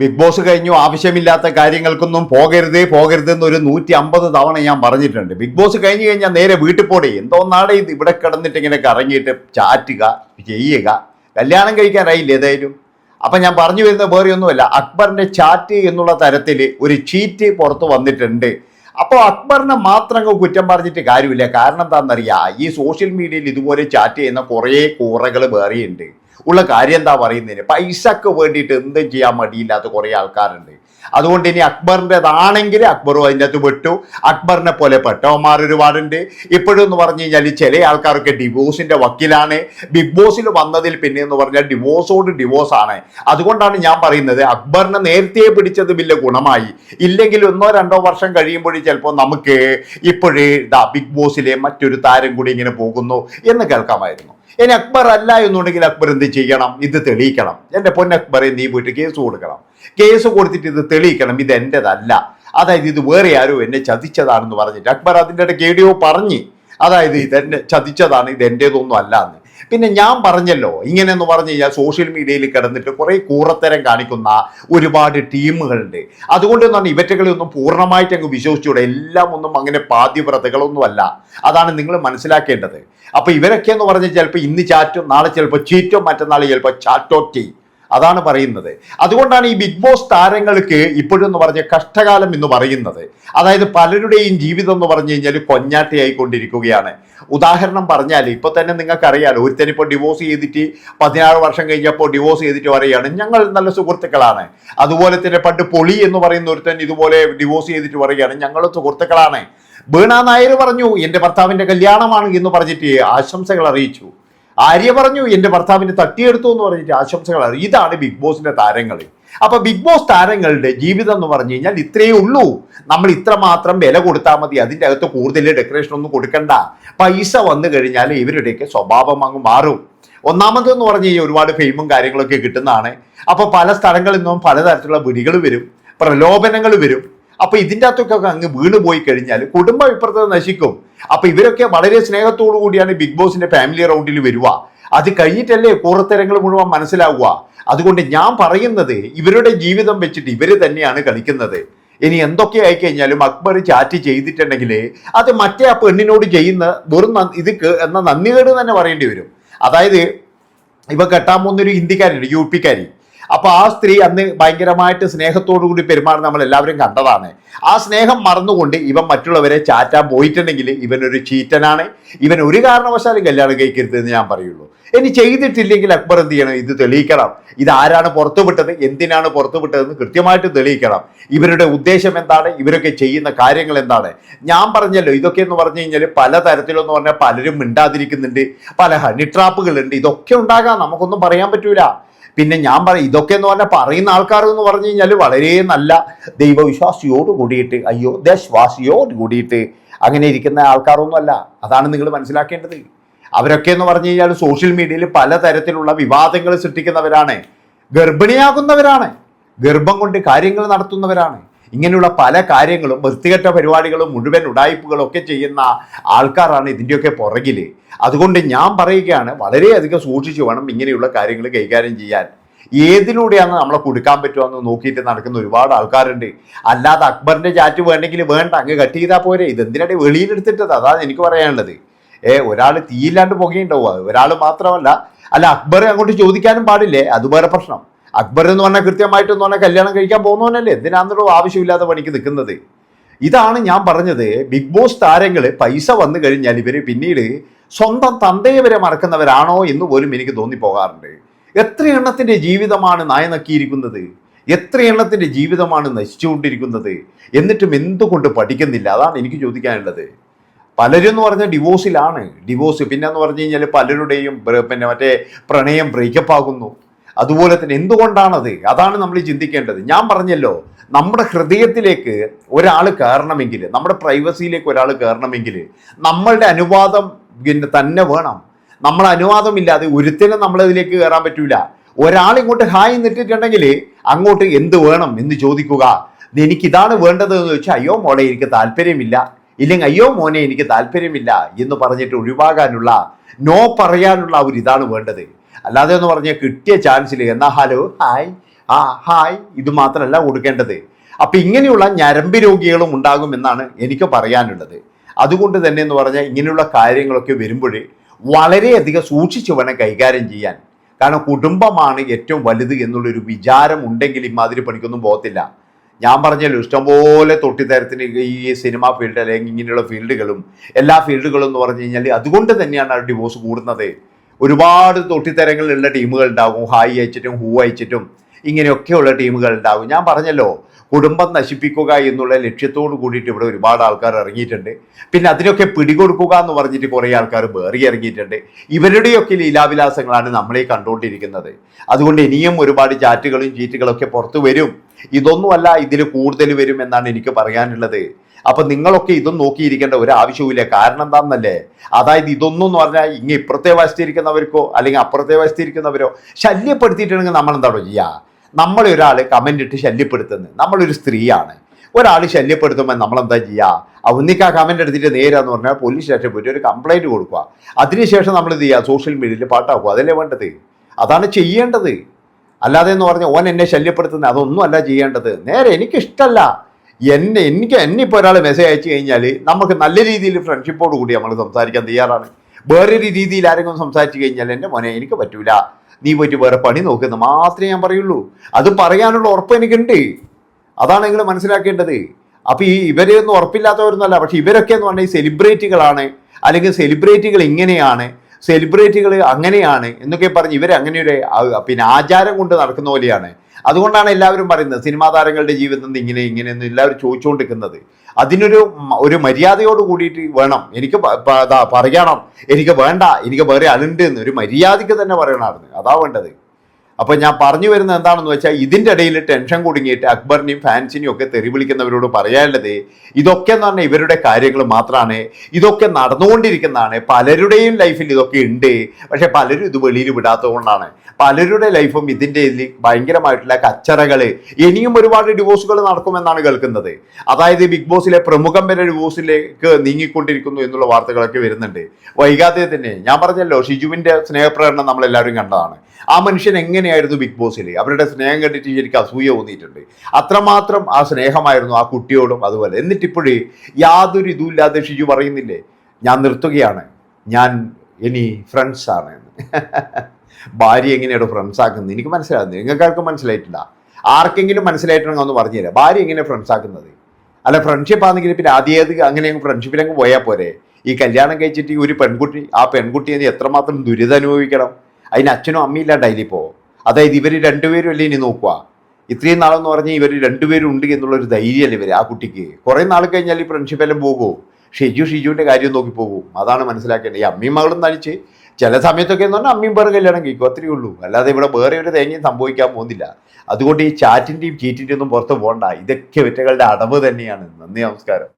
Big boss കഴിഞ്ഞു. ആവശ്യമില്ലാത്ത കാര്യങ്ങൾക്കൊന്നും പോകരുത് പോകരുത് ഒരു നൂറ്റി അമ്പത് തവണ ഞാൻ പറഞ്ഞിട്ടുണ്ട്. ബിഗ് ബോസ് കഴിഞ്ഞു കഴിഞ്ഞാൽ നേരെ വീട്ടിൽ പോടേ. എന്തോന്നാടെ ഇത് ഇവിടെ കിടന്നിട്ട് ഇങ്ങനെ കറങ്ങിയിട്ട് ചാറ്റുക ചെയ്യുക. കല്യാണം കഴിക്കാനായില്ല ഏതായാലും? അപ്പം ഞാൻ പറഞ്ഞു വരുന്നത് വേറെ ഒന്നുമല്ല. അക്ബറിന്റെ ചാറ്റ് എന്നുള്ള തരത്തിൽ ഒരു ചീറ്റ് പുറത്ത് വന്നിട്ടുണ്ട്. അപ്പോൾ അക്ബറിനെ മാത്രം കുറ്റം പറഞ്ഞിട്ട് കാര്യമില്ല. കാരണം എന്താണെന്നറിയാം ഈ സോഷ്യൽ മീഡിയയിൽ ഇതുപോലെ ചാറ്റ് ചെയ്യുന്ന കുറേ കൂറകൾ വേറെയുണ്ട്. ഉള്ള കാര്യം എന്താ പറയുന്നതിന്? പൈസക്ക് വേണ്ടിയിട്ട് എന്തും ചെയ്യാൻ മടിയില്ലാത്ത കുറേ ആൾക്കാരുണ്ട്. അതുകൊണ്ട് ഇനി അക്ബറിന്റെതാണെങ്കിൽ അക്ബറും അതിന്റെ അകത്ത് വിട്ടു അക്ബറിനെ പോലെ പെട്ടവന്മാർ ഒരുപാടുണ്ട്. ഇപ്പോഴും എന്ന് പറഞ്ഞു കഴിഞ്ഞാൽ ചില ആൾക്കാരൊക്കെ ഡിവോഴ്സിന്റെ വക്കീലാണ്. ബിഗ് ബോസിൽ വന്നതിൽ പിന്നെ എന്ന് പറഞ്ഞാൽ ഡിവോഴ്സോട് ഡിവോഴ്സ് ആണ് അതുകൊണ്ടാണ് ഞാൻ പറയുന്നത് അക്ബറിനെ നേരത്തെ പിടിച്ചത് വലിയ ഗുണമായി. ഇല്ലെങ്കിൽ ഒന്നോ രണ്ടോ വർഷം കഴിയുമ്പോഴേ ചിലപ്പോൾ നമുക്ക് ഇപ്പോഴേ ബിഗ് ബോസിലെ മറ്റൊരു താരം കൂടി ഇങ്ങനെ പോകുന്നു എന്ന് കേൾക്കാമായിരുന്നു. ഇനി അക്ബർ അല്ല എന്നുണ്ടെങ്കിൽ അക്ബർ എന്ത് ചെയ്യണം? ഇത് തെളിയിക്കണം. എന്റെ പൊന്നക്ബറെ നീ പോയിട്ട് കേസ് കൊടുക്കണം. കേസ് കൊടുത്തിട്ട് ഇത് തെളിയിക്കണം. ഇത് എന്റെതല്ല. അതായത് ഇത് വേറെ ആരോ എന്നെ ചതിച്ചതാണെന്ന് പറഞ്ഞിട്ട്. അക്ബർ അതിന്റെ ഇടയ്ക്ക് എവിടെയോ പറഞ്ഞ്. അതായത് ഇതെന്നെ ചതിച്ചതാണ് ഇത് എന്റേതൊന്നും അല്ല എന്ന് പിന്നെ ഞാൻ പറഞ്ഞല്ലോ ഇങ്ങനെയെന്ന് പറഞ്ഞു കഴിഞ്ഞാൽ സോഷ്യൽ മീഡിയയിൽ കിടന്നിട്ട് കുറേ കൂറത്തരം കാണിക്കുന്ന ഒരുപാട് ടീമുകളുണ്ട്. അതുകൊണ്ട് തന്നെ ഇവറ്റകളെ ഒന്നും പൂർണമായിട്ട് അങ്ങ് വിശ്വസിച്ചുകൂടെ? എല്ലാം ഒന്നും അങ്ങനെ പാദ്യവ്രതകളൊന്നുമല്ല അതാണ് നിങ്ങൾ മനസ്സിലാക്കേണ്ടത്. അപ്പൊ ഇവരൊക്കെ എന്ന് പറഞ്ഞാൽ ചിലപ്പോൾ ഇന്ന് ചാറ്റും നാളെ ചിലപ്പോൾ ചീറ്റോ മറ്റന്നാൾ ചിലപ്പോൾ ചാറ്റോറ്റി അതാണ് പറയുന്നത്. അതുകൊണ്ടാണ് ഈ ബിഗ് ബോസ് താരങ്ങൾക്ക് ഇപ്പോഴെന്ന് പറഞ്ഞ കഷ്ടകാലം എന്ന് പറയുന്നത്. അതായത് പലരുടെയും ജീവിതം എന്ന് പറഞ്ഞു കഴിഞ്ഞാൽ കൊഞ്ഞാട്ടയായിക്കൊണ്ടിരിക്കുകയാണ് ഉദാഹരണം പറഞ്ഞാൽ ഇപ്പൊ തന്നെ നിങ്ങൾക്കറിയാലോ ഒരുത്തനിപ്പോൾ ഡിവോഴ്സ് ചെയ്തിട്ട് പതിനാറ് വർഷം കഴിഞ്ഞപ്പോൾ ഡിവോഴ്സ് ചെയ്തിട്ട് പറയുകയാണ് ഞങ്ങൾ നല്ല സുഹൃത്തുക്കളാണ്. അതുപോലെ തന്നെ പണ്ട് പൊളി എന്ന് പറയുന്ന ഒരുത്തൻ ഇതുപോലെ ഡിവോഴ്സ് ചെയ്തിട്ട് പറയുകയാണ് ഞങ്ങൾ സുഹൃത്തുക്കളാണ്. ബീണ നായർ പറഞ്ഞു എന്റെ ഭർത്താവിന്റെ കല്യാണമാണ് എന്ന് പറഞ്ഞിട്ട് ആശംസകൾ അറിയിച്ചു. ആര്യ പറഞ്ഞു എന്റെ ഭർത്താവിനെ തട്ടിയെടുത്തു എന്ന് പറഞ്ഞിട്ട് ആശംസകൾ ഇതാണ് ബിഗ് ബോസിന്റെ താരങ്ങൾ അപ്പൊ ബിഗ് ബോസ് താരങ്ങളുടെ ജീവിതം എന്ന് പറഞ്ഞു കഴിഞ്ഞാൽ ഇത്രയേ ഉള്ളൂ. നമ്മൾ ഇത്രമാത്രം വില കൊടുത്താൽ മതി. അതിന്റെ അകത്ത് കൂടുതൽ ഡെക്കറേഷൻ ഒന്നും കൊടുക്കണ്ട. പൈസ വന്നു കഴിഞ്ഞാൽ ഇവരുടെയൊക്കെ സ്വഭാവം അങ്ങ് മാറും. ഒന്നാമതെന്ന് പറഞ്ഞു കഴിഞ്ഞാൽ ഒരുപാട് ഫെയിമും കാര്യങ്ങളൊക്കെ കിട്ടുന്നതാണ്. അപ്പോൾ പല സ്ഥലങ്ങളിൽ നിന്നും പലതരത്തിലുള്ള വിടികൾ വരും. പ്രലോഭനങ്ങൾ വരും. അപ്പൊ ഇതിന്റെ അകത്തൊക്കെ അങ്ങ് വീണുപോയി കഴിഞ്ഞാൽ കുടുംബ വിപ്രത നശിക്കും. അപ്പൊ ഇവരൊക്കെ വളരെ സ്നേഹത്തോടു കൂടിയാണ് ബിഗ് ബോസിന്റെ ഫാമിലി റൗണ്ടിൽ വരിക. അത് കഴിഞ്ഞിട്ടല്ലേ കൂറത്തരങ്ങൾ മുഴുവൻ മനസ്സിലാവുക. അതുകൊണ്ട് ഞാൻ പറയുന്നത് ഇവരുടെ ജീവിതം വെച്ചിട്ട് ഇവർ തന്നെയാണ് കളിക്കുന്നത്. ഇനി എന്തൊക്കെ ആയി കഴിഞ്ഞാലും അക്ബർ ചാറ്റ് ചെയ്തിട്ടുണ്ടെങ്കിൽ അത് മറ്റേ ആ പെണ്ണിനോട് ചെയ്യുന്ന വെറും ഇത് എന്ന നന്ദികേട് തന്നെ പറയേണ്ടി വരും. അതായത് ഇവ കെട്ടാൻ പോകുന്നൊരു ഹിന്ദിക്കാരുണ്ട് യു പിക്കാരി അപ്പൊ ആ സ്ത്രീ അന്ന് ഭയങ്കരമായിട്ട് സ്നേഹത്തോടു കൂടി പെരുമാറുന്ന നമ്മൾ എല്ലാവരും കണ്ടതാണ്. ആ സ്നേഹം മറന്നുകൊണ്ട് ഇവൻ മറ്റുള്ളവരെ ചാറ്റാൻ പോയിട്ടുണ്ടെങ്കിൽ ഇവനൊരു ചീറ്റനാണ്. ഇവൻ ഒരു കാരണവശാലും കല്യാണം കഴിക്കരുത് എന്ന് ഞാൻ പറയുള്ളൂ. ഇനി ചെയ്തിട്ടില്ലെങ്കിൽ അക്ബർ എന്ത് ചെയ്യണം? ഇത് തെളിയിക്കണം. ഇത് ആരാണ് പുറത്തുവിട്ടത് എന്തിനാണ് പുറത്തുവിട്ടതെന്ന് കൃത്യമായിട്ട് തെളിയിക്കണം. ഇവരുടെ ഉദ്ദേശം എന്താണ്? ഇവരൊക്കെ ചെയ്യുന്ന കാര്യങ്ങൾ എന്താണ്? ഞാൻ പറഞ്ഞല്ലോ ഇതൊക്കെ എന്ന് പറഞ്ഞു കഴിഞ്ഞാൽ പല തരത്തിലെന്ന് പറഞ്ഞാൽ പലരും മിണ്ടാതിരിക്കുന്നുണ്ട്. പല ഹണി ട്രാപ്പുകളുണ്ട്. ഇതൊക്കെ ഉണ്ടാകാം. നമുക്കൊന്നും പറയാൻ പറ്റൂല. പിന്നെ ഞാൻ പറയും ഇതൊക്കെ എന്ന് പറഞ്ഞാൽ പറയുന്ന ആൾക്കാർ എന്ന് പറഞ്ഞു കഴിഞ്ഞാൽ വളരെ നല്ല ദൈവവിശ്വാസിയോട് കൂടിയിട്ട് അയ്യോ ദേശവാസിയോട് കൂടിയിട്ട് അങ്ങനെ ഇരിക്കുന്ന ആൾക്കാരൊന്നുമല്ല അതാണ് നിങ്ങൾ മനസ്സിലാക്കേണ്ടത്. അവരൊക്കെ എന്ന് പറഞ്ഞു കഴിഞ്ഞാൽ സോഷ്യൽ മീഡിയയിൽ പലതരത്തിലുള്ള വിവാദങ്ങൾ സൃഷ്ടിക്കുന്നവരാണ്. ഗർഭിണിയാകുന്നവരാണ്. ഗർഭം കൊണ്ട് കാര്യങ്ങൾ നടത്തുന്നവരാണ്. ഇങ്ങനെയുള്ള പല കാര്യങ്ങളും വൃത്തികെട്ട പരിപാടികളും മുഴുവൻ ഉടായ്പകളും ഒക്കെ ചെയ്യുന്ന ആൾക്കാരാണ് ഇതിന്റെയൊക്കെ പുറകിൽ അതുകൊണ്ട് ഞാൻ പറയുകയാണ് വളരെയധികം സൂക്ഷിച്ചു വേണം ഇങ്ങനെയുള്ള കാര്യങ്ങൾ കൈകാര്യം ചെയ്യാൻ. ഏതിലൂടെയാണ് നമ്മളെ കൊടുക്കാൻ പറ്റുമെന്ന് നോക്കിയിട്ട് നടക്കുന്ന ഒരുപാട് ആൾക്കാരുണ്ട്. അല്ലാതെ അക്ബറിന്റെ ചാറ്റ് വേണ്ടെങ്കിൽ വേണ്ട അങ്ങ് കട്ട് ചെയ്താൽ പോരെ. ഇതെന്തിനാണ് വെളിയിലെടുത്തിട്ടത് അതാണ് എനിക്ക് പറയാനുള്ളത്. ഏ ഒരാൾ തീയില്ലാണ്ട് പുകയുണ്ടാവുക. ഒരാൾ മാത്രമല്ല അല്ല അക്ബർ അങ്ങോട്ട് ചോദിക്കാനും പാടില്ലേ? അത് വേറെ പ്രശ്നം. അക്ബർ എന്ന് പറഞ്ഞാൽ കൃത്യമായിട്ടെന്ന് പറഞ്ഞാൽ കല്യാണം കഴിക്കാൻ പോകുന്നവനല്ലേ? എന്തിനാണെന്നുള്ള ആവശ്യമില്ലാതെ പണിക്ക് നിൽക്കുന്നത്. ഇതാണ് ഞാൻ പറഞ്ഞത്. ബിഗ് ബോസ് താരങ്ങൾ പൈസ വന്നു കഴിഞ്ഞാൽ ഇവർ പിന്നീട് സ്വന്തം തന്തയെ വരെ മറക്കുന്നവരാണോ എന്ന് പോലും എനിക്ക് തോന്നിപ്പോകാറുണ്ട്. എത്ര എണ്ണത്തിന്റെ ജീവിതമാണ് നായ നക്കിയിരിക്കുന്നത്? എത്ര എണ്ണത്തിന്റെ ജീവിതമാണ് നശിച്ചുകൊണ്ടിരിക്കുന്നത്? എന്നിട്ടും എന്തുകൊണ്ട് പഠിക്കുന്നില്ല? അതാണ് എനിക്ക് ചോദിക്കാനുള്ളത്. പലരും എന്ന് പറഞ്ഞാൽ ഡിവോഴ്സിലാണ് ഡിവോഴ്സ് പിന്നെ എന്ന് പറഞ്ഞു കഴിഞ്ഞാൽ പലരുടെയും പിന്നെ മറ്റേ പ്രണയം ബ്രേക്കപ്പ് ആകുന്നു. അതുപോലെ തന്നെ എന്തുകൊണ്ടാണത്? അതാണ് നമ്മൾ ചിന്തിക്കേണ്ടത്. ഞാൻ പറഞ്ഞല്ലോ നമ്മുടെ ഹൃദയത്തിലേക്ക് ഒരാൾ കയറണമെങ്കിൽ നമ്മുടെ പ്രൈവസിയിലേക്ക് ഒരാൾ കയറണമെങ്കിൽ നമ്മളുടെ അനുവാദം പിന്നെ തന്നെ വേണം. നമ്മൾ അനുവാദമില്ലാതെ ഒരുത്തിനും നമ്മളതിലേക്ക് കയറാൻ പറ്റൂല. ഒരാൾ ഇങ്ങോട്ട് ഹായ് നിട്ടിട്ടുണ്ടെങ്കിൽ അങ്ങോട്ട് എന്ത് വേണം എന്ന് ചോദിക്കുക. എനിക്കിതാണ് വേണ്ടത് എന്ന് ചോദിച്ചാൽ അയ്യോ മോളെ എനിക്ക് താല്പര്യമില്ല. ഇല്ലെങ്കിൽ അയ്യോ മോനെ എനിക്ക് താല്പര്യമില്ല എന്ന് പറഞ്ഞിട്ട് ഒഴിവാകാനുള്ള നോ പറയാനുള്ള ഒരു ഇതാണ് വേണ്ടത്. അല്ലാതെ എന്ന് പറഞ്ഞാൽ കിട്ടിയ ചാൻസ് ഇല്ല എന്നാ ഹലോ ഹായ് ആ ഹായ് ഇത് മാത്രമല്ല കൊടുക്കേണ്ടത്. അപ്പം ഇങ്ങനെയുള്ള ഞരമ്പ് രോഗികളും ഉണ്ടാകും എന്നാണ് എനിക്ക് പറയാനുള്ളത്. അതുകൊണ്ട് തന്നെ എന്ന് പറഞ്ഞാൽ ഇങ്ങനെയുള്ള കാര്യങ്ങളൊക്കെ വരുമ്പോൾ വളരെയധികം സൂക്ഷിച്ചു വേണം കൈകാര്യം ചെയ്യാൻ. കാരണം കുടുംബമാണ് ഏറ്റവും വലുത് എന്നുള്ളൊരു വിചാരം ഉണ്ടെങ്കിൽ ഇമാതിരി പണിക്കൊന്നും പോകത്തില്ല. ഞാൻ പറഞ്ഞല്ലോ ഇഷ്ടംപോലെ തൊട്ടിത്തരത്തിന് ഈ സിനിമ ഫീൽഡ് അല്ലെങ്കിൽ ഇങ്ങനെയുള്ള ഫീൽഡുകളും എല്ലാ ഫീൽഡുകളും എന്ന് പറഞ്ഞു കഴിഞ്ഞാൽ അതുകൊണ്ട് തന്നെയാണ് ഡിവോഴ്സ് കൂടുന്നത്. ഒരുപാട് തൊട്ടിത്തരങ്ങളുള്ള ടീമുകൾ ഉണ്ടാകും. ഹായ് അയച്ചിട്ടും ഹൂ അയച്ചിട്ടും ഇങ്ങനെയൊക്കെയുള്ള ടീമുകൾ ഉണ്ടാകും. ഞാൻ പറഞ്ഞല്ലോ കുടുംബം നശിപ്പിക്കുക എന്നുള്ള ലക്ഷ്യത്തോട് കൂടിയിട്ട് ഇവിടെ ഒരുപാട് ആൾക്കാർ ഇറങ്ങിയിട്ടുണ്ട്. പിന്നെ അതിനൊക്കെ പിടികൊടുക്കുക എന്ന് പറഞ്ഞിട്ട് കുറേ ആൾക്കാർ വേറി ഇറങ്ങിയിട്ടുണ്ട്. ഇവരുടെയൊക്കെ ലീലാവിലാസങ്ങളാണ് നമ്മളെ കണ്ടുകൊണ്ടിരിക്കുന്നത്. അതുകൊണ്ട് ഇനിയും ഒരുപാട് ചാറ്റുകളും ചീറ്റുകളൊക്കെ പുറത്തു വരും. ഇതൊന്നുമല്ല ഇതിൽ കൂടുതൽ വരും എന്നാണ് എനിക്ക് പറയാനുള്ളത്. അപ്പൊ നിങ്ങളൊക്കെ ഇതും നോക്കിയിരിക്കേണ്ട ഒരു ആവശ്യവുമില്ല. കാരണം എന്താണെന്നല്ലേ അതായത് ഇതൊന്നും എന്ന് പറഞ്ഞാൽ ഇങ്ങനെ ഇപ്പുറത്തെ വശത്തിരിക്കുന്നവർക്കോ അല്ലെങ്കിൽ അപ്പുറത്തെ വശത്തിരിക്കുന്നവരോ ശല്യപ്പെടുത്തിയിട്ടുണ്ടെങ്കിൽ നമ്മൾ എന്താണോ ചെയ്യുക നമ്മളെ ഒരാൾ കമന്റ് ഇട്ട് ശല്യപ്പെടുത്തുന്നത് നമ്മളൊരു സ്ത്രീയാണ്. ഒരാൾ ശല്യപ്പെടുത്തുമ്പോൾ നമ്മൾ എന്താ ചെയ്യുക ഒന്നിക്ക് ആ കമന്റ് എടുത്തിട്ട് നേരാന്ന് പറഞ്ഞാൽ പോലീസ് സ്റ്റേഷനിൽ പോയിട്ട് ഒരു കംപ്ലൈന്റ് കൊടുക്കുക അതിനുശേഷം നമ്മൾ ഇത് ചെയ്യുക സോഷ്യൽ മീഡിയയിൽ പാട്ടാക്കുക. അതല്ലേ വേണ്ടത്? അതാണ് ചെയ്യേണ്ടത്. അല്ലാതെ എന്ന് പറഞ്ഞാൽ ഓൻ എന്നെ ശല്യപ്പെടുത്തുന്നത് അതൊന്നും അല്ല ചെയ്യേണ്ടത്. നേരെ എനിക്കിഷ്ടമല്ല എന്നെ എനിക്ക് എന്നെ ഇപ്പോൾ ഒരാൾ മെസ്സേജ് അയച്ചു കഴിഞ്ഞാൽ നമുക്ക് നല്ല രീതിയിൽ ഫ്രണ്ട്ഷിപ്പോട് കൂടി നമ്മൾ സംസാരിക്കാൻ തയ്യാറാണ്. വേറൊരു രീതിയിൽ ആരെങ്കിലും സംസാരിച്ചു കഴിഞ്ഞാൽ എന്റെ മോനെ എനിക്ക് പറ്റൂല. നീ പോയിട്ട് വേറെ പണി നോക്കുന്ന മാത്രമേ ഞാൻ പറയുള്ളൂ. അത് പറയാനുള്ള ഉറപ്പ് എനിക്കുണ്ട്. അതാണ് നിങ്ങൾ മനസ്സിലാക്കേണ്ടത്. അപ്പോൾ ഈ ഇവരെയൊന്നും ഉറപ്പില്ലാത്തവരൊന്നുമല്ല. പക്ഷെ ഇവരൊക്കെ എന്ന് പറഞ്ഞാൽ സെലിബ്രിറ്റികളാണ് അല്ലെങ്കിൽ സെലിബ്രിറ്റികൾ ഇങ്ങനെയാണ്. സെലിബ്രിറ്റികൾ അങ്ങനെയാണ് എന്നൊക്കെ പറഞ്ഞ് ഇവർ അങ്ങനെ ഒരു പിന്നെ ആചാരം കൊണ്ട് നടക്കുന്ന പോലെയാണ്. അതുകൊണ്ടാണ് എല്ലാവരും പറയുന്നത് സിനിമാ താരങ്ങളുടെ ജീവിതം ഇങ്ങനെ ഇങ്ങനെയെന്ന് എല്ലാവരും ചോദിച്ചുകൊണ്ടിരിക്കുന്നത്. അതിനൊരു ഒരു മര്യാദയോട് കൂടിയിട്ട് വേണം. എനിക്ക് പറയണം. എനിക്ക് വേണ്ട എനിക്ക് വേറെ ആളുണ്ട് എന്ന് ഒരു മര്യാദയ്ക്ക് തന്നെ പറയണമായിരുന്നു. അതാ വേണ്ടത്. അപ്പൊ ഞാൻ പറഞ്ഞു വരുന്നത് എന്താണെന്ന് വെച്ചാൽ ഇതിന്റെ ഇടയിൽ ടെൻഷൻ കുടുങ്ങിയിട്ട് അക്ബറിനെയും ഫാൻസിനെയും ഒക്കെ തെറി വിളിക്കുന്നവരോട് പറയാനുള്ളത് ഇതൊക്കെ എന്ന് പറഞ്ഞാൽ ഇവരുടെ കാര്യങ്ങൾ മാത്രമാണ് ഇതൊക്കെ നടന്നുകൊണ്ടിരിക്കുന്നതാണ്. പലരുടെയും ലൈഫിൽ ഇതൊക്കെ ഉണ്ട്. പക്ഷെ പലരും ഇത് വെളിയിൽ വിടാത്തതുകൊണ്ടാണ്. പലരുടെ ലൈഫും ഇതിന്റെ ഇതിൽ ഭയങ്കരമായിട്ടുള്ള കച്ചറകൾ ഇനിയും ഒരുപാട് ഡിവോഴ്സുകൾ നടക്കുമെന്നാണ് കേൾക്കുന്നത്. അതായത് ബിഗ് ബോസിലെ പ്രമുഖം വരെ ഡിവോഴ്സിലേക്ക് നീങ്ങിക്കൊണ്ടിരിക്കുന്നു എന്നുള്ള വാർത്തകളൊക്കെ വരുന്നുണ്ട്. വൈകാതെ തന്നെ ഞാൻ പറഞ്ഞല്ലോ ഷിജുവിന്റെ സ്നേഹപ്രകടനം നമ്മളെല്ലാവരും കണ്ടതാണ്. ആ മനുഷ്യൻ എങ്ങനെയായിരുന്നു ബിഗ് ബോസിൽ അവരുടെ സ്നേഹം കണ്ടിട്ട് ശരിക്കും അസൂയ തോന്നിയിട്ടുണ്ട്. അത്രമാത്രം ആ സ്നേഹമായിരുന്നു ആ കുട്ടിയോടും അതുപോലെ. എന്നിട്ടിപ്പോഴേ യാതൊരു ഇതുമില്ലാതെ ഷിജു പറയുന്നില്ലേ? ഞാൻ നിർത്തുകയാണ്. ഞാൻ ഇനി ഫ്രണ്ട്സ് ആണ്. എന്ന് ഭാര്യ എങ്ങനെയാണ് ഫ്രണ്ട്സ് ആക്കുന്നത്? എനിക്ക് മനസ്സിലാകുന്നത് നിങ്ങൾക്കാർക്കും മനസ്സിലായിട്ടില്ല. ആർക്കെങ്കിലും മനസ്സിലായിട്ടുണ്ടെങ്കിൽ ഒന്ന് പറഞ്ഞുതരാം. ഭാര്യ എങ്ങനെയാണ് ഫ്രണ്ട്സ് ആക്കുന്നത്? അല്ല ഫ്രണ്ട്ഷിപ്പ് ആണെങ്കിൽ പിന്നെ ആദ്യത് അങ്ങനെ ഫ്രണ്ട്ഷിപ്പിലങ്ങ് പോയാൽ പോരെ? ഈ കല്യാണം കഴിച്ചിട്ട് ഈ ഒരു പെൺകുട്ടി ആ പെൺകുട്ടിയെ എത്രമാത്രം ദുരിതം അനുഭവിക്കണം? അതിന് അച്ഛനും അമ്മയില്ലാണ്ടായില്ലേ ഇപ്പോൾ അതായത് ഇവർ രണ്ടുപേരും അല്ലേ ഇനി നോക്കുക ഇത്രയും നാളെന്ന് പറഞ്ഞാൽ ഇവർ രണ്ടുപേരും ഉണ്ട് എന്നുള്ളൊരു ധൈര്യമല്ലേ ഇവർ ആ കുട്ടിക്ക്? കുറേ നാൾ കഴിഞ്ഞാൽ ഈ ഫ്രണ്ട്ഷിപ്പ് എല്ലാം പോകുമോ ഷിജു ഷിജുവിന്റെ കാര്യം നോക്കി പോകും. അതാണ് മനസ്സിലാക്കേണ്ടത്. ഈ അമ്മയും മകളും നടിച്ച് ചില സമയത്തൊക്കെ എന്ന് പറഞ്ഞാൽ അമ്മയും വേറെ കല്യാണം കഴിക്കും അത്രയേ ഉള്ളൂ. അല്ലാതെ ഇവിടെ വേറെ ഒരു തേങ്ങയും സംഭവിക്കാൻ പോകുന്നില്ല. അതുകൊണ്ട് ഈ ചാറ്റിന്റെയും ചീറ്റിന്റെയും ഒന്നും പുറത്ത് പോകണ്ട ഇതൊക്കെ വിറ്റകളുടെ അടവ് തന്നെയാണ്. നന്ദി നമസ്കാരം.